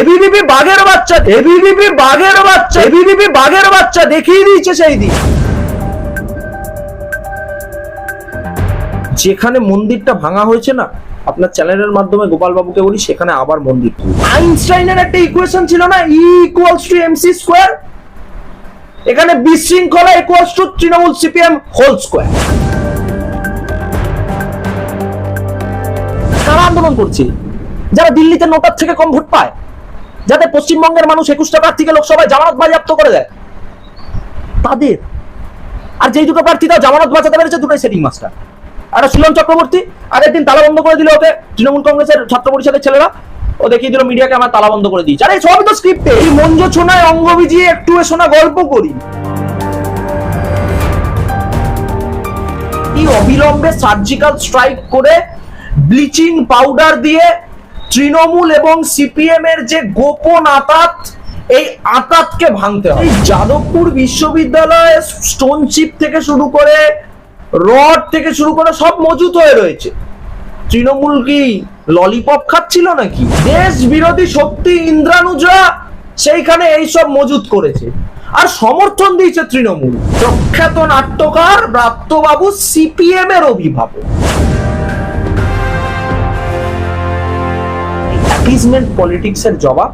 ABVP বাঘের বাচ্চা ABVP বাঘের বাচ্চা এবিভিপি বাঘের বাচ্চা দেখিয়ে দিয়েছে সেই দিন। যেখানে মন্দিরটা ভাঙা হয়েছে না, আপনার চ্যানেলের মাধ্যমে গোপাল বাবুকে বলি, সেখানে আবার মন্দির আইনস্টাইনের একটা ইকুয়েশন ছিল না E equals to MC square এখানে বিশৃঙ্খলা equals to Trinamool CPM whole square কারা আন্দোলন করছে? যারা দিল্লিতে নোটার থেকে কম ভোট পায়? যাতে পশ্চিমবঙ্গের মানুষ একুশটা প্রার্থীকে লোকসভায় জামানত বাজেয়াপ্ত করে দেয়। তাদের। আর যেই দুটো প্রার্থী তাও জামানত বাঁচাতে পেরেছে, দুটোই সেটিং মাস্টার। একটা সুলন চক্রবর্তী আগের দিন তালা বন্ধ করে দিল ওকে, তৃণমূল কংগ্রেসের ছাত্র পরিষদের ছেলেরা। ও দেখিয়ে দিল মিডিয়াকে আমার তালা বন্ধ করে দিয়েছে। আরে, সবই তো স্ক্রিপ্টে এই মঞ্জ ছোনায় অঙ্গ ভিজিয়ে একটু শোনা গল্প করি। অবিলম্বে সার্জিক্যাল স্ট্রাইক করে ব্লিচিং পাউডার দিয়ে তৃণমূল এবং সিপিএম এর যে গোপন আতাত এই আতাতকে ভাঙতে হবে যাদবপুর বিশ্ববিদ্যালয়ে স্টোন চিপ থেকে শুরু করে, রড থেকে শুরু করে সব মজুত হয়ে রয়েছে। তৃণমূল কি ললিপপ খাচ্ছিল নাকি? দেশ বিরোধী শক্তি ইন্দ্রানুজা সেইখানে এইসব মজুত করেছে। আর সমর্থন দিয়েছে তৃণমূল। প্রখ্যাত নাট্যকার ব্রাত্যবাবু সিপিএম এর অভিভাবক। অ্যাপিজমেন্ট পলিটিক্স এর জবাব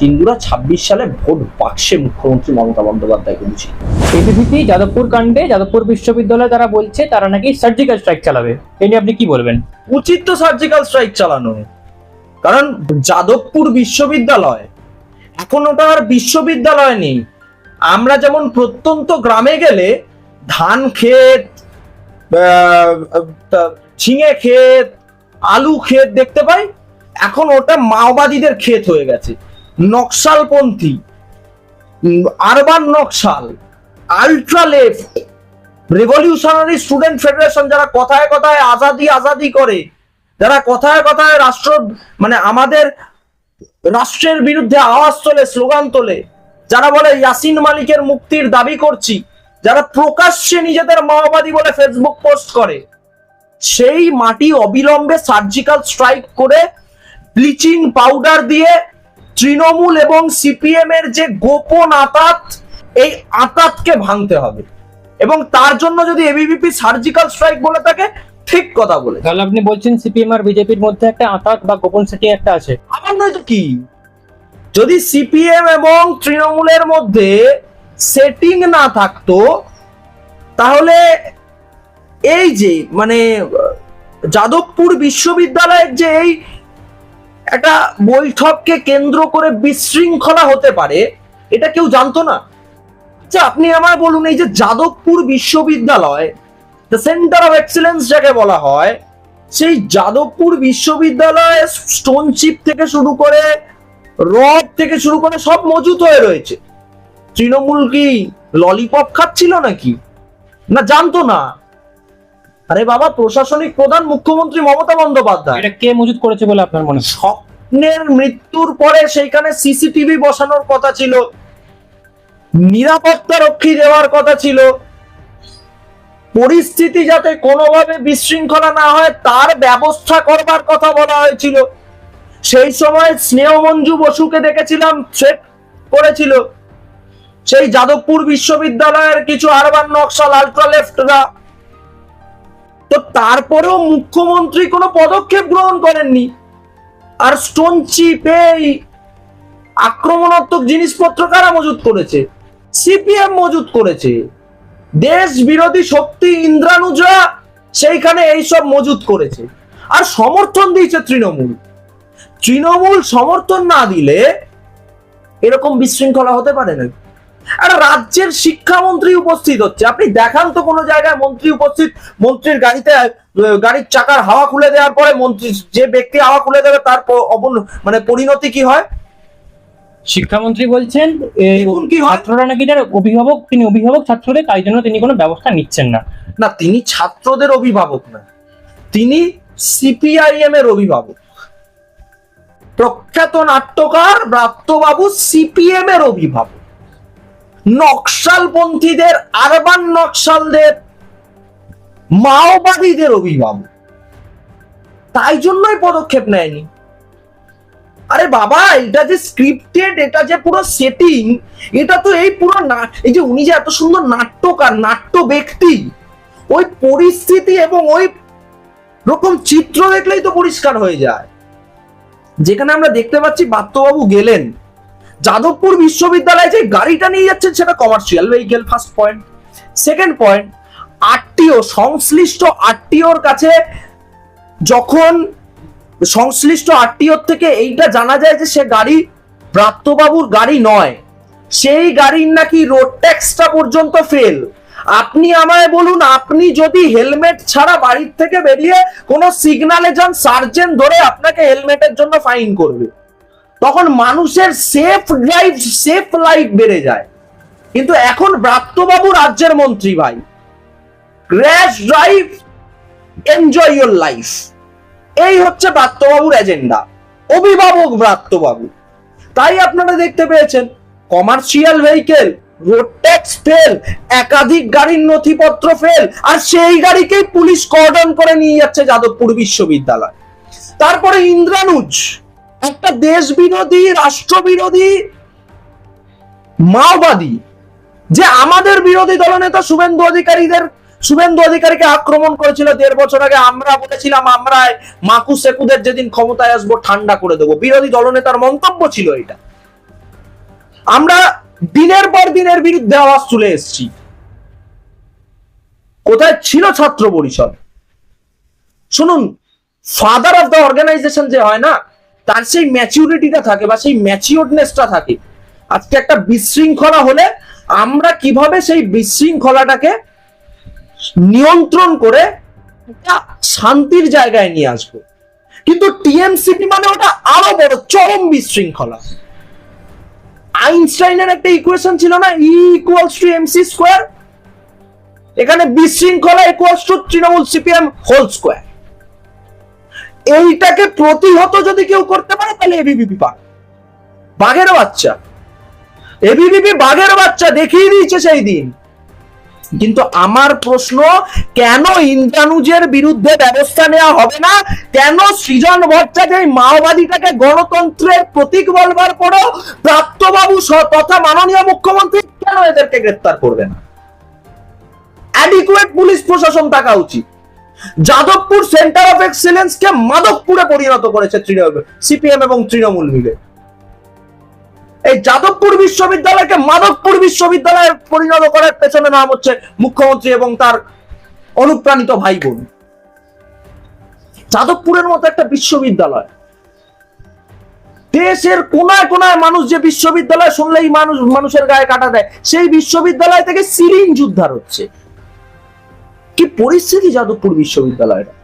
হিন্দুরা ছাব্বিশ সালে ভোট বাক্সে মুখ্যমন্ত্রী মমতা বন্দ্যোপাধ্যায়কে বুঝিয়ে এবিভিপি যাদবপুর কাণ্ডে যাদবপুর বিশ্ববিদ্যালয় তারা বলছে তারা নাকি সার্জিক্যাল স্ট্রাইক চালাবে। এ নিয়ে আপনি কি বলবেন? উচিত তো সার্জিক্যাল স্ট্রাইক চালানো। কারণ যাদবপুর বিশ্ববিদ্যালয় এখন ওটা আর বিশ্ববিদ্যালয় নেই। আমরা যেমন প্রত্যন্ত গ্রামে গেলে ধান ক্ষেত ঝিঙে ক্ষেত আলু ক্ষেত দেখতে পাই এখন ওটা মাওবাদীদের ক্ষেত হয়ে গেছে। নকশালপন্থী urban Naxal ultra left revolutionary student federation যারা কথায় কথায় আজাদি আজাদি করে, যারা কথায় কথায় রাষ্ট্র মানে আমাদের রাষ্ট্রের বিরুদ্ধে আওয়াজ তোলে, স্লোগান তোলে, যারা বলে ইয়াসিন মালিকের মুক্তির দাবি করছি, যারা প্রকাশ্যে নিজেদের মাওবাদী বলে ফেসবুক পোস্ট করে, সেই মাটি অবিলম্বে সার্জিক্যাল স্ট্রাইক করে ব্লিচিং পাউডার দিয়ে তৃণমূল এবং সিপিএম এর যে গোপন আতাত এই আতাতকে ভাঙতে হবে। এবং তার জন্য যদি এবিভিপি সার্জিক্যাল স্ট্রাইক বলে থাকে ঠিক কথা বলে তাহলে আপনি বলছেন সিপিএম আর বিজেপির মধ্যে একটা আতাত বা গোপন সেটি একটা আছে। আমার নয় তো কি? যদি সিপিএম এবং তৃণমূলের মধ্যে সেটিং না থাকতো তাহলে এই যে মানে যাদবপুর বিশ্ববিদ্যালয়ের যে এই একটা বৈঠককে কেন্দ্র করে বিশৃঙ্খলা হতে পারে, এটা কেউ জানতো না। আচ্ছা আপনি আমায় বলুন, এই যে যাদবপুর বিশ্ববিদ্যালয় দ্য সেন্টার অফ এক্সেলেন্স যাকে বলা হয়, সেই যাদবপুর বিশ্ববিদ্যালয়ে স্টোন চিপ থেকে শুরু করে রড থেকে শুরু করে সব মজুত হয়ে রয়েছে। তৃণমূল কি ললিপপ খাচ্ছিল নাকি? না, জানতো না। আরে বাবা প্রশাসনিক প্রধান মুখ্যমন্ত্রী মমতা বন্দ্যোপাধ্যায়। এটা কে মজুত করেছে বলে আপনার মনে স্বপ্নের মৃত্যুর পরে সেইখানে সিসিটিভি বসানোর কথা ছিল। নিরাপত্তা রক্ষী দেওয়ার কথা ছিল। পরিস্থিতি যাতে কোনোভাবে বিশৃঙ্খলা না হয় তার ব্যবস্থা করবার কথা বলা হয়েছিল। সেই সময় স্নেহ মঞ্জু বসুকে দেখেছিলাম থ্রেট করেছিল। সেই যাদবপুর বিশ্ববিদ্যালয়ের কিছু আরবান নকশাল আলট্রা লেফটরা তো তারপরেও মুখ্যমন্ত্রী কোনো পদক্ষেপ গ্রহণ করেননি। আর স্টোন চিপে এই আক্রমণাত্মক জিনিসপত্র কারা মজুত করেছে? সিপিএম মজুত করেছে। দেশ বিরোধী শক্তি ইন্দ্রানুজা সেইখানে এইসব মজুত করেছে। আর সমর্থন দিয়েছে তৃণমূল। তৃণমূল সমর্থন না দিলে এরকম বিশৃঙ্খলা হতে পারে না আর রাজ্যের শিক্ষামন্ত্রী উপস্থিত হচ্ছে। আপনি দেখান তো কোনো জায়গায় মন্ত্রী উপস্থিত মন্ত্রীর গাড়িতে গাড়ির চাকার হাওয়া খুলে দেওয়ার পরে মন্ত্রী যে ব্যক্তি হাওয়া খুলে দেবে তার অবন- মানে পরিণতি কি হয়? শিক্ষামন্ত্রী বলছেন। ছাত্ররা নাকি যার অভিভাবক তিনি অভিভাবক ছাত্রদের তাই জন্য তিনি কোনো ব্যবস্থা নিচ্ছেন না। না তিনি ছাত্রদের অভিভাবক না। তিনি সিপিআইএম এর অভিভাবক। প্রখ্যাত নাট্যকার ব্রাত্যবাবু সিপিএম এর অভিভাবক। নকশালপন্থীদের, আরবান নকশালদের, মাওবাদীদের অভিভাবক। তাই জন্যই পদক্ষেপ নেয়নি। আরে বাবা, এটা যে স্ক্রিপ্টেড এটা যে পুরো সেটিং এটা তো এই পুরো এই যে উনি যে এত সুন্দর নাট্যকার, নাট্য ব্যক্তি, ওই পরিস্থিতি এবং ওই রকম চিত্র দেখলেই তো পরিষ্কার হয়ে যায়। যেখানে আমরা দেখতে পাচ্ছি বাত্যবাবু গেলেন। যাদবপুর বিশ্ববিদ্যালয়ে যে গাড়িটা নিয়ে যাচ্ছেন সেটা commercial vehicle first point second point RTO সংশ্লিষ্ট আরটিওর কাছে যখন সংশ্লিষ্ট আরটিওর থেকে এইটা জানা যায় যে সে গাড়ি প্রাপ্তবাবুর গাড়ি নয়, সেই গাড়ির নাকি রোড ট্যাক্সটা পর্যন্ত ফেল আপনি আমায় বলুন, আপনি যদি হেলমেট ছাড়া বাড়ির থেকে বেরিয়ে কোনো সিগনালে যান সার্জেন্ট ধরে আপনাকে হেলমেটের জন্য ফাইন করবে। তখন মানুষের সেফ ড্রাইভ সেফ লাইফ বেড়ে যায়। কিন্তু এখন ব্রাত্যবাবু রাজ্যের মন্ত্রী ভাই। Rash drive enjoy your life এই হচ্ছে ব্রাত্যবাবুর এজেন্ডা অভিভাবক ব্রাত্যবাবু। তাই আপনারা দেখতে পেয়েছেন commercial vehicle road tax fail একাধিক গাড়ির নথিপত্র ফেল আর সেই গাড়িকেই পুলিশ কর্ডন করে নিয়ে যাচ্ছে যাদবপুর বিশ্ববিদ্যালয়। তারপরে ইন্দ্রানুজ। একটা দেশ বিরোধী রাষ্ট্রবিরোধী মাওবাদী, যে আমাদের বিরোধী দলনেতা শুভেন্দু অধিকারীদের, শুভেন্দু অধিকারীকে আক্রমণ করেছিল দেড় বছর আগে, আমরা বলেছিলাম আমরা মাকু সেকুদের যেদিন ক্ষমতায় আসব, ঠান্ডা করে দেবো। বিরোধী দলনেতার মন্তব্য ছিল এটা আমরা দিনের পর দিনের বিরুদ্ধে আওয়াজ তুলে এসেছি। কোথায় ছিল ছাত্র পরিষদ? শুনুন ফাদার অফ দ্য অর্গানাইজেশন যে হয় না তার সেই ম্যাচিউরিটিটা থাকে বা সেই ম্যাচিওরনেসটা থাকে। আজকে একটা বিশৃঙ্খলা হলে আমরা কীভাবে সেই বিশৃঙ্খলাটাকে নিয়ন্ত্রণ করে শান্তির জায়গায় নিয়ে আসব? কিন্তু টিএমসিপি মানে ওটা আরও বড় চরম বিশৃঙ্খলা। আইনস্টাইনের একটা ইকুয়েশন ছিল না E equals to MC square এখানে বিশৃঙ্খলা equals to Trinamool CPM whole square এইটাকে প্রতিহত যদি কেউ করতে পারে, তাহলে এবিভিপি পাক। বাঘের বাচ্চা। এবিভিপি বাঘের বাচ্চা দেখিয়ে দিয়েছে সেই দিন। কিন্তু আমার প্রশ্ন, কেন ইন্দ্রানুজের বিরুদ্ধে ব্যবস্থা নেওয়া হবে না? কেন সৃজন ভট্টাচার্য এই মাওবাদীটাকে গণতন্ত্রের প্রতীক বলবার পরেও প্রাপ্তবাবু তথা মাননীয় মুখ্যমন্ত্রী কেন এদেরকে গ্রেফতার করবে না? অ্যাডিকুয়েট পুলিশ প্রশাসন থাকা উচিত। যাদবপুর সেন্টার অফ এক্সেলেন্স কে মাদকপুরে পরিণত করেছে তৃণমূল, সিপিএম এবং তৃণমূল মিলে। এই যাদবপুর বিশ্ববিদ্যালয়কে মাদকপুর বিশ্ববিদ্যালয়ে পরিণত করার পেছনে নাম হচ্ছে মুখ্যমন্ত্রী এবং তার অনুপ্রাণিত ভাই বোন যাদবপুরের মতো একটা বিশ্ববিদ্যালয়। দেশের কোনায় কোনায় মানুষ যে বিশ্ববিদ্যালয় শুনলেই মানুষ, মানুষের গায়ে কাটা দেয়, সেই বিশ্ববিদ্যালয় থেকে সিরিঞ্জ উদ্ধার হচ্ছে। কি পরিস্থিতি যাদবপুর বিশ্ববিদ্যালয়টা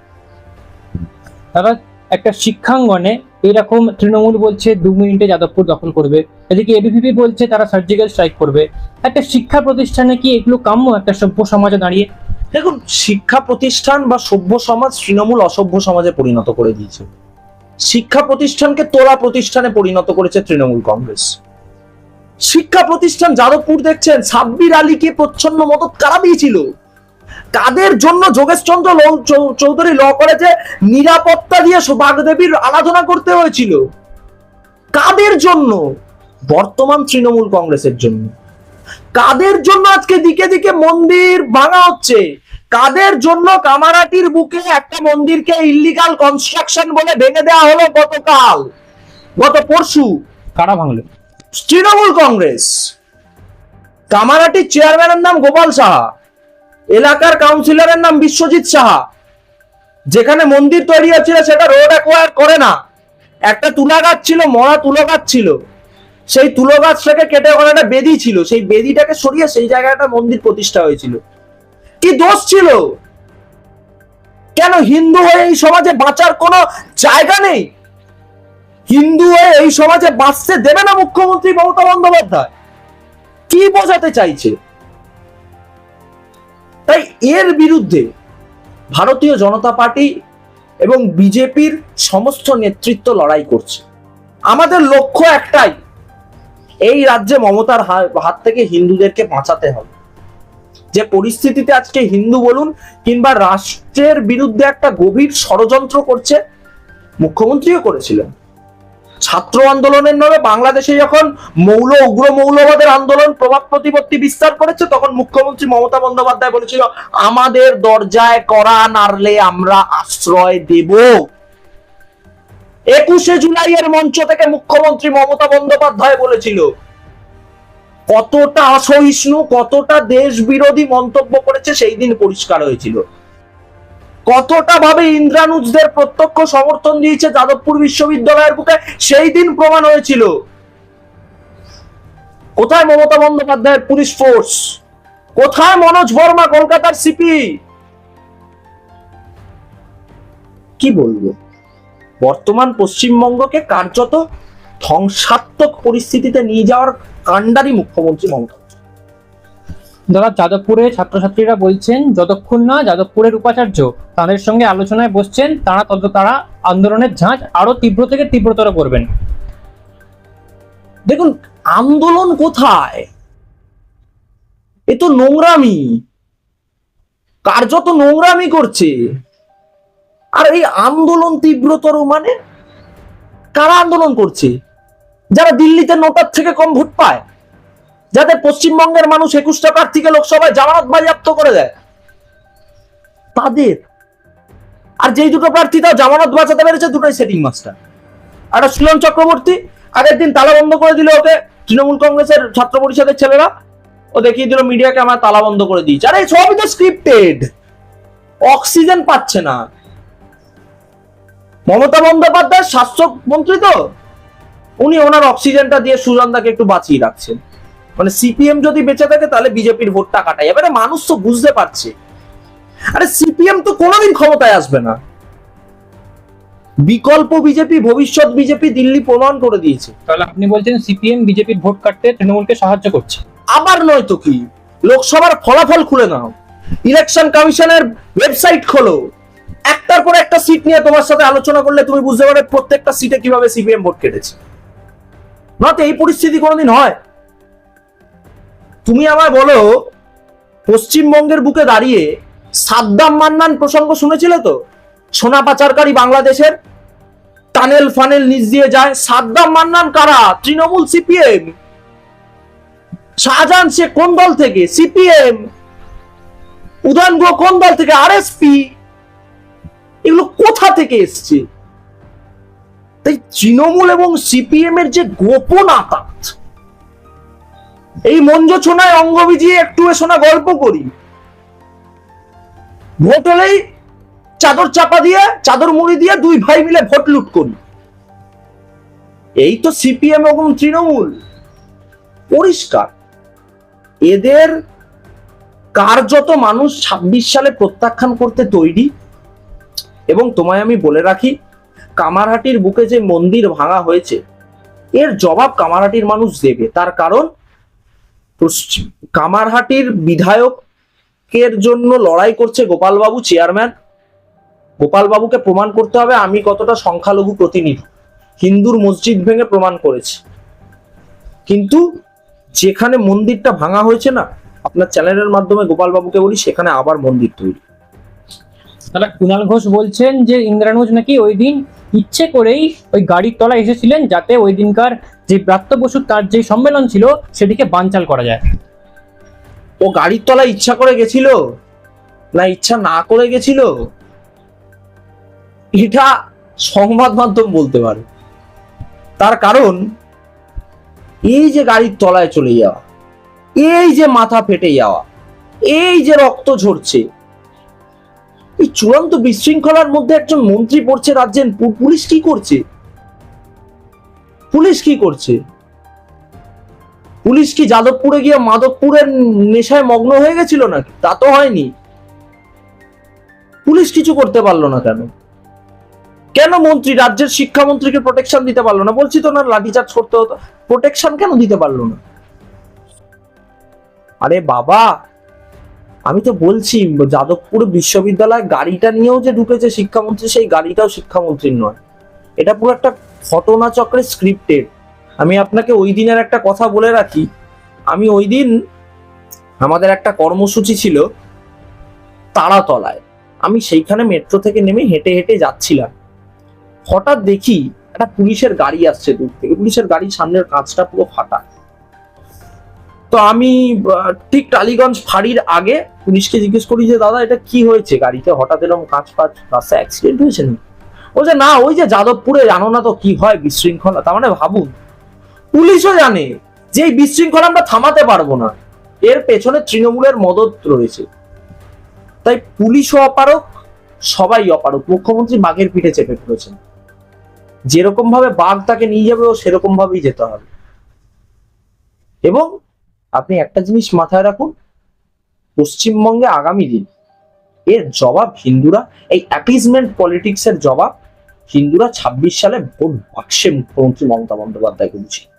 তারা একটা শিক্ষাঙ্গনে এরকম তৃণমূল বলছে দু মিনিটে যাদবপুর দখল করবে এদিকে এবিভিপি বলছে তারা সার্জিক্যাল স্ট্রাইক করবে। একটা শিক্ষা প্রতিষ্ঠানে কি এগুলো কাম্য একটা সভ্য সমাজে দাঁড়িয়ে? দেখুন শিক্ষা প্রতিষ্ঠান বা সভ্য সমাজ তৃণমূল অসভ্য সমাজে পরিণত করে দিয়েছে। শিক্ষা প্রতিষ্ঠানকে তোলা প্রতিষ্ঠানে পরিণত করেছে তৃণমূল কংগ্রেস। শিক্ষা প্রতিষ্ঠান যাদবপুর দেখছেন সাব্বির আলীকে প্রচ্ছন্ন মদত কারা দিয়েছিল? কাদের জন্য যোগেশচন্দ্র চৌধুরী ল কলেজে নিরাপত্তা দিয়ে বাগদেবীর আরাধনা করতে হয়েছিল? কাদের জন্য? বর্তমান তৃণমূল কংগ্রেসের জন্য। কাদের জন্য আজকে দিকে দিকে মন্দির ভাঙা হচ্ছে? কাদের জন্য কামারাটির বুকে একটা মন্দিরকে ইল্লিগাল কনস্ট্রাকশন বলে ভেঙে দেওয়া হলো গতকাল? গত পরশু। কারা ভাঙলো? তৃণমূল কংগ্রেস। কামারাটির চেয়ারম্যানের নাম গোপাল সাহা। এলাকার কাউন্সিলরের নাম বিশ্বজিৎ সাহা। যেখানে মন্দির তৈরি হচ্ছিল, সেটা রোড অ্যাকোয়ার করে না। একটা তুলা গাছ ছিল, মরা তুলো গাছ ছিল। সেই তুলো গাছটাকে কেটে ওখানে একটা বেদি ছিল। সেই বেদিটাকে সরিয়ে সেই জায়গায় একটা মন্দির প্রতিষ্ঠা হয়েছিল। কি দোষ ছিল? কেন হিন্দু হয়ে এই সমাজে বাঁচার কোনো জায়গা নেই? হিন্দু হয়ে এই সমাজে বাঁচতে দেবে না মুখ্যমন্ত্রী মমতা বন্দ্যোপাধ্যায়। কি বোঝাতে চাইছে? তাই এর বিরুদ্ধে ভারতীয় জনতা পার্টি এবং বিজেপির সমস্ত নেতৃত্ব লড়াই করছে। আমাদের লক্ষ্য একটাই, এই রাজ্যে মমতার হাত থেকে হিন্দুদেরকে বাঁচাতে হবে। যে পরিস্থিতিতে আজকে হিন্দু বলুন কিংবা রাষ্ট্রের বিরুদ্ধে একটা গভীর ষড়যন্ত্র করছে, মুখ্যমন্ত্রীও করেছিলেন। ছাত্র আন্দোলনের নামে বাংলাদেশে যখন মৌল, উগ্র মৌলবাদের আন্দোলন প্রভাব প্রতিপত্তি বিস্তার করেছে, তখন মুখ্যমন্ত্রী মমতা বন্দ্যোপাধ্যায় বলেছিল, আমাদের দরজায় করা নাড়লে আমরা আশ্রয় দেব। একুশে জুলাইয়ের মঞ্চ থেকে মুখ্যমন্ত্রী মমতা বন্দ্যোপাধ্যায় বলেছিল, কতটা অসহিষ্ণু, কতটা দেশ বিরোধী মন্তব্য করেছে, সেই দিন পরিষ্কার হয়েছিল। কতটা ভাবে ইন্দ্রানুজদের প্রত্যক্ষ সমর্থন দিয়েছে যাদবপুর বিশ্ববিদ্যালয়ের বুকে? সেই দিন প্রমাণ হয়েছিল। কোথায় মমতা বন্দ্যোপাধ্যায়ের পুলিশ ফোর্স? কোথায় মনোজ বর্মা, কলকাতার সিপি? কি বলব? বর্তমান পশ্চিমবঙ্গকে কার্যত ধ্বংসাত্মক পরিস্থিতিতে নিয়ে যাওয়ার কাণ্ডারি মুখ্যমন্ত্রী মমতা দাদা, যাদবপুরে ছাত্রছাত্রীরা বলছেন, যতক্ষণ না যাদবপুরের উপাচার্য তাদের সঙ্গে আলোচনায় বসছেন, তারা তত তারা আন্দোলনের ঝাঁজ আরও তীব্র থেকে তীব্রতর করবেন। দেখুন, আন্দোলন কোথায়? এ তো নোংরামি। কার্যত নোংরামি করছে। আর এই আন্দোলন তীব্রতর মানে? কারা আন্দোলন করছে? যারা দিল্লিতে নোটার থেকে কম ভোট পায়? যাদের পশ্চিমবঙ্গের মানুষ একুশটা প্রার্থীকে লোকসভায় জামানত বাজেয়াপ্ত করে দেয়। তাদের। আর যেই দুটো প্রার্থী তাও জামানত বাঁচাতে পেরেছে, দুটোই সেটিং মাস্টার একটা সুলন চক্রবর্তী, আগের দিন তালা বন্ধ করে দিল ওকে, তৃণমূল কংগ্রেসের ছাত্র পরিষদের ছেলেরা। ও দেখিয়ে দিল মিডিয়াকে আমার তালা বন্ধ করে দিয়েছে। আরে, সবই তো স্ক্রিপ্টেড অক্সিজেন পাচ্ছে না। মমতা বন্দ্যোপাধ্যায় স্বাস্থ্য মন্ত্রী তো। উনি ওনার অক্সিজেনটা দিয়ে সুজনদাকে একটু বাঁচিয়ে রাখছেন। মানে সিপিএম যদি বেঁচে থাকে তাহলে বিজেপির ভোটটা কাটা যাবে মানুষ তো বুঝতে পারছে। আরে সিপিএম তো কোনোদিন ক্ষমতায় আসবে না। বিকল্প বিজেপি ভবিষ্যৎ বিজেপি দিল্লি প্রমাণ করে দিয়েছে। তাহলে আপনি বলছেন সিপিএম বিজেপির ভোট কাটতে তৃণমূলকে সাহায্য করছে। আবার নয় তো কি? লোকসভার ফলাফল খুলে নাও। ইলেকশন কমিশনের ওয়েবসাইট খোলো। একটার পর একটা সিট নিয়ে তোমার সাথে আলোচনা করলে তুমি বুঝতে পারবে প্রত্যেকটা সিটে কীভাবে সিপিএম ভোট কেটেছে। না তো এই পরিস্থিতি কোনোদিন হয়। তুমি আমায় বলো, পশ্চিমবঙ্গের বুকে দাঁড়িয়ে সাদ্দাম মান্নান প্রসঙ্গ শুনেছিলে তো? সোনা পাচারকারী বাংলাদেশের টানেল ফানেল নিচ দিয়ে যায় সাদ্দাম মান্নান কারা? তৃণমূল সিপিএম। শাহজাহান সে কোন দল থেকে? সিপিএম। উদয়ন গুহ কোন দল থেকে? আরএসপি। এগুলো কোথা থেকে এসছে? তাই তৃণমূল এবং সিপিএম এর যে গোপন আতাত এই মঞ্জ ছোনায় অঙ্গ বিজিয়ে একটু শোনা গল্প করি। ভোট হলেই চাদর চাপা দিয়ে, চাদর মুড়ি দিয়ে দুই ভাই মিলে ভোট লুট করি। এই তো সিপিএম এবং তৃণমূল। পরিষ্কার। এদের কার্যত মানুষ ছাব্বিশ সালে প্রত্যাখ্যান করতে তৈরি, এবং তোমায় আমি বলে রাখি, কামারহাটির বুকে যে মন্দির ভাঙা হয়েছে, এর জবাব কামারহাটির মানুষ দেবে। তার কারণ কামারহাটির বিধায়কের জন্য লড়াই করছে গোপালবাবু চেয়ারম্যান। গোপালবাবুকে প্রমাণ করতে হবে, আমি কতটা সংখ্যালঘু প্রতিনিধি। হিন্দুর মসজিদ ভেঙে প্রমাণ করেছি। কিন্তু যেখানে মন্দিরটা ভাঙা হয়েছে না, আপনার চ্যানেলের মাধ্যমে গোপালবাবুকে বলি, সেখানে আবার মন্দির তৈরি। তাহলে কুণাল ঘোষ বলছেন যে ইন্দ্রানুজ নাকি ওই দিন ইচ্ছে করেই ওই গাড়ির তলায় এসেছিলেন যাতে ওই দিনকার যে ব্রাত্য বসুর তার যে সম্মেলন ছিল সেটিকে বানচাল করা যায়। ও গাড়ির তলায় ইচ্ছা করে গেছিল? না, ইচ্ছা না করে গেছিল? এটা সংবাদ মাধ্যম বলতে পারে। তার কারণ, এই যে গাড়ির তলায় চলে যাওয়া, এই যে মাথা ফেটে যাওয়া, এই যে রক্ত ঝরছে এই চূড়ান্ত বিশৃঙ্খলার মধ্যে একজন মন্ত্রী পড়ছে রাজ্যের পুলিশ কি করছে? পুলিশ কি করছে? পুলিশ কি যাদবপুরে গিয়ে মাদকপুরের নেশায় মগ্ন হয়ে গেছিল নাকি? তা তো হয়নি। পুলিশ কিছু করতে পারল না কেন? কেন মন্ত্রী রাজ্যের শিক্ষামন্ত্রীকে প্রোটেকশন দিতে পারল না? বলছি তো না, লাঠিচার্জ করতে হতো। প্রোটেকশন কেন দিতে পারল না? আরে বাবা আমি তো বলছি, যাদবপুর বিশ্ববিদ্যালয় গাড়িটা নিয়েও যে ঢুকেছে শিক্ষামন্ত্রী, সেই গাড়িটাও শিক্ষামন্ত্রীর নয়। এটা পুরো একটা ঘটনা চক্রের স্ক্রিপ্টেড আমি আপনাকে ওই দিনের একটা কথা বলে রাখি। আমি ওই দিন আমাদের একটা কর্মসূচি ছিল তারাতলায়। আমি সেইখানে মেট্রো থেকে নেমে হেঁটে হেঁটে যাচ্ছিলাম। হঠাৎ দেখি একটা পুলিশের গাড়ি আসছে দূর থেকে। পুলিশের গাড়ির সামনের কাঁচটা পুরো ফাটা। তো আমি ঠিক টালিগঞ্জ ফাঁড়ির আগে পুলিশকে জিজ্ঞেস করি যে, দাদা, এটা কি হয়েছে গাড়িতে? হঠাৎ এরকম কাজ ফাঁচ রাস্তায় অ্যাক্সিডেন্ট হয়েছে নাকি?" ও যে না, ওই যে যাদবপুরে জানো না তো কি হয় বিশৃঙ্খলা? তার মানে ভাবুন, পুলিশও জানে যে এই বিশৃঙ্খলা আমরা থামাতে পারব না। এর পেছনে তৃণমূলের মদত রয়েছে। তাই পুলিশও অপারক, সবাই অপারক। মুখ্যমন্ত্রী বাঘের পিঠে চেপে পড়েছেন। যেরকম ভাবে বাঘ তাকে নিয়ে যাবে, ও সেরকম ভাবেই যেতে হবে। এবং আপনি একটা জিনিস মাথায় রাখুন, পশ্চিমবঙ্গে আগামী দিন এর জবাব হিন্দুরা, এই অ্যাপিজমেন্ট পলিটিক্সের জবাব হিন্দুরা ছাব্বিশ সালে ভোট বাক্সে মুখ্যমন্ত্রী মমতা বন্দ্যোপাধ্যায়কে বুঝিয়ে